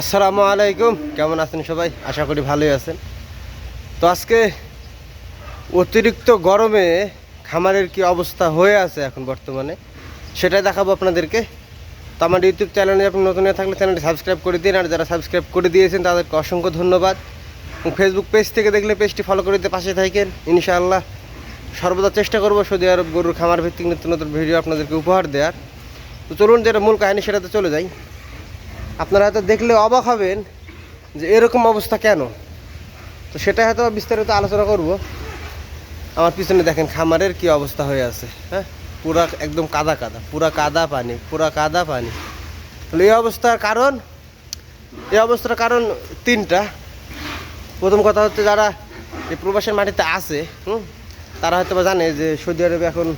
আসসালামু আলাইকুম। কেমন আছেন সবাই? আশা করি ভালোই আছেন। তো আজকে অতিরিক্ত গরমে খামারের কি অবস্থা হয়ে আছে এখন বর্তমানে, সেটাই দেখাবো আপনাদেরকে। তো আমার ইউটিউব চ্যানেলে আপনি নতুন থাকলে চ্যানেলটি সাবস্ক্রাইব করে দিন, আর যারা সাবস্ক্রাইব করে দিয়েছেন তাদেরকে অসংখ্য ধন্যবাদ। এবং ফেসবুক পেজ থেকে দেখলে পেজটি ফলো করে দিতে পাশে থাকেন। ইনশাআল্লাহ সর্বদা চেষ্টা করব সৌদি আরব গরুর খামার ভিত্তিক নিত্য নতুন ভিডিও আপনাদেরকে উপহার দেওয়ার। তো চলুন যেটা মূল কাহিনী সেটাতে চলে যাই। আপনারা হয়তো দেখলে অবাক হবেন যে এরকম অবস্থা কেন? তো সেটা হয়তো বিস্তারিত আলোচনা করব। আমার পিছনে দেখেন খামারের কি অবস্থা হয়ে আছে হ্যাঁ? পুরা একদম কাদা কাদা, পুরা কাদা পানি, পুরা কাদা পানি। তাহলে এই অবস্থার কারণ? এই অবস্থার কারণ তিনটা। প্রথম কথা হচ্ছে যারা এই প্রবাসের মাটিতে আছে, হুম? তারা হয়তো জানে যে সৌদি আরবে এখন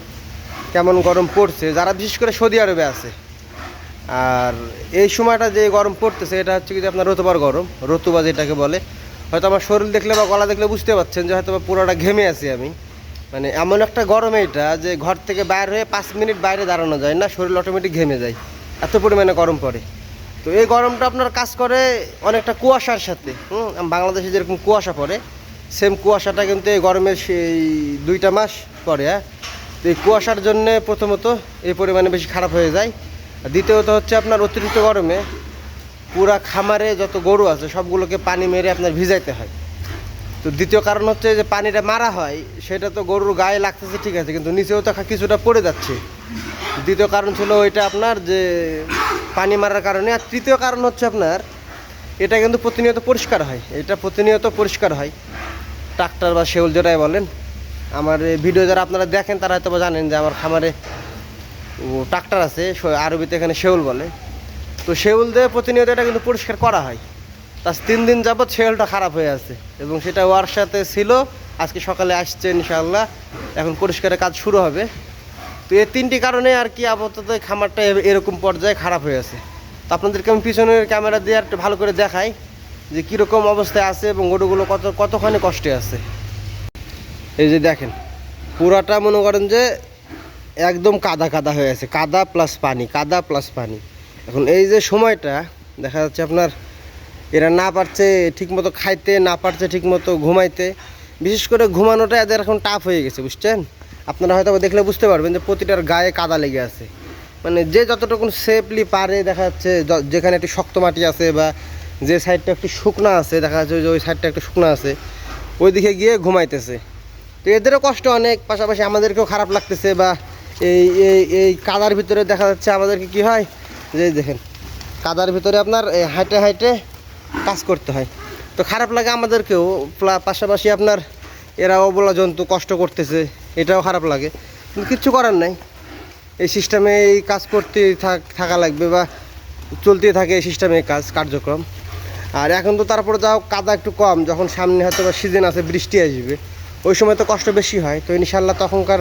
কেমন গরম পড়ছে। যারা বিশেষ করে সৌদি আরবে আছে আর এই সময়টা যে গরম পড়তেছে, এটা হচ্ছে কি আপনার রতুবার গরম, রতুবা যেটাকে বলে। হয়তো আমার শরীর দেখলে বা গলা দেখলে বুঝতে পারছেন যে হয়তো পুরোটা ঘেমে আছি আমি। মানে এমন একটা গরম এটা যে ঘর থেকে বাইর হয়ে পাঁচ মিনিট বাইরে দাঁড়ানো যায় না, শরীর অটোমেটিক ঘেমে যায়। এত পরিমাণে গরম পড়ে। তো এই গরমটা আপনার কাজ করে অনেকটা কুয়াশার সাথে। হুম বাংলাদেশে যেরকম কুয়াশা পড়ে সেম কুয়াশাটা কিন্তু এই গরমের সেই দুইটা মাস পরে হ্যাঁ। তো এই কুয়াশার জন্যে প্রথমত এই পরিমাণে বেশি খারাপ হয়ে যায়। দ্বিতীয়ত হচ্ছে আপনার অতিরিক্ত গরমে পুরা খামারে যত গরু আছে, সবগুলোকে পানি মেরে আপনার ভিজাইতে হয়। তো দ্বিতীয় কারণ হচ্ছে যে পানিটা মারা হয়, সেটা তো গরুর গায়ে লাগতেছে, ঠিক আছে, কিন্তু নিচেও তো কিছুটা পড়ে যাচ্ছে। দ্বিতীয় কারণ ছিল ওইটা আপনার যে পানি মারার কারণে, আর তৃতীয় কারণ হচ্ছে আপনার, এটা কিন্তু প্রতিনিয়ত পরিষ্কার হয়, এটা প্রতিনিয়ত পরিষ্কার হয়। ট্রাক্টর বা শেউল যেটাই বলেন, আমার ভিডিও যারা আপনারা দেখেন, তারা হয়তো জানেন যে আমার খামারে ট্রাক্টর আছে আরবিতে এখানে শেউল বলে। তো শেউল দিয়ে প্রতিনিয়ত এটা কিন্তু পরিষ্কার করা হয়। তার তিন দিন যাবৎ শেউলটা খারাপ হয়ে আছে এবং সেটা ওয়ার সাথে ছিল, আজকে সকালে আসছে ইনশাআল্লাহ, এখন পরিষ্কারের কাজ শুরু হবে। তো এই তিনটি কারণে আর কি আপাতত খামারটা এরকম পর্যায়ে খারাপ হয়ে আছে। তো আপনাদেরকে আমি পিছনের ক্যামেরা দিয়ে একটু ভালো করে দেখাই যে কীরকম অবস্থায় আছে এবং গরুগুলো কত কতখানি কষ্টে আছে। এই যে দেখেন, পুরাটা মনে করেন যে একদম কাদা কাদা হয়ে আছে, কাদা প্লাস পানি, কাদা প্লাস পানি। এখন এই যে সময়টা, দেখা যাচ্ছে আপনার এরা না পারছে ঠিকমতো খাইতে, না পারছে ঠিকমতো ঘুমাইতে, বিশেষ করে ঘুমানোটা এদের এখন টাফ হয়ে গেছে, বুঝছেন? আপনারা হয়তো দেখলে বুঝতে পারবেন যে প্রতিটার গায়ে কাদা লেগে আছে। মানে যে যতটুকু সেফলি পারে, দেখা যাচ্ছে যেখানে একটু শক্ত মাটি আছে বা যে সাইডটা একটু শুকনা আছে, দেখা যাচ্ছে যে ওই সাইডটা একটু শুকনা আছে, ওইদিকে গিয়ে ঘুমাইতেছে। তো এদেরও কষ্ট অনেক, পাশাপাশি আমাদেরকেও খারাপ লাগতেছে বা এই এই এই কাদার ভিতরে দেখা যাচ্ছে আমাদেরকে কি হয়? যে দেখেন, কাদার ভিতরে আপনার হাইটে হাইটে কাজ করতে হয়। তো খারাপ লাগে আমাদেরকেও পাশাপাশি আপনার এরা অবলা জন্তু কষ্ট করতেছে, এটাও খারাপ লাগে। কিন্তু কিচ্ছু করার নাই। এই সিস্টেমে এই কাজ করতে থাক, থাকা লাগবে বা চলতে থাকে এই সিস্টেমে কাজ, কার্যক্রম। আর এখন তো তারপরে যাও, কাদা একটু কম, যখন সামনে হয়তো বা সিজন আছে, বৃষ্টি আসবে, ওই সময় তো কষ্ট বেশি হয়। তো ইনশাল্লাহ তখনকার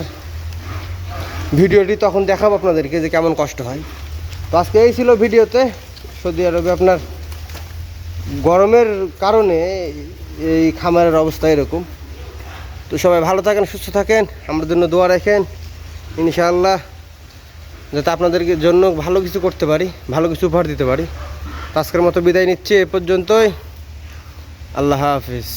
ভিডিওটি তখন দেখাবো আপনাদেরকে যে কেমন কষ্ট হয়। তো আজকে এই ছিল ভিডিওতে, সৌদি আরবে আপনার গরমের কারণে এই খামারের অবস্থা এরকম। তো সবাই ভালো থাকেন, সুস্থ থাকেন, আমার জন্য দোয়া রাখেন। ইনশাআল্লাহ যাতে আপনাদেরকে জন্য ভালো কিছু করতে পারি, ভালো কিছু উপহার দিতে পারি। আজকের মতো বিদায় নিচ্ছি, এ পর্যন্তই। আল্লাহ হাফিজ।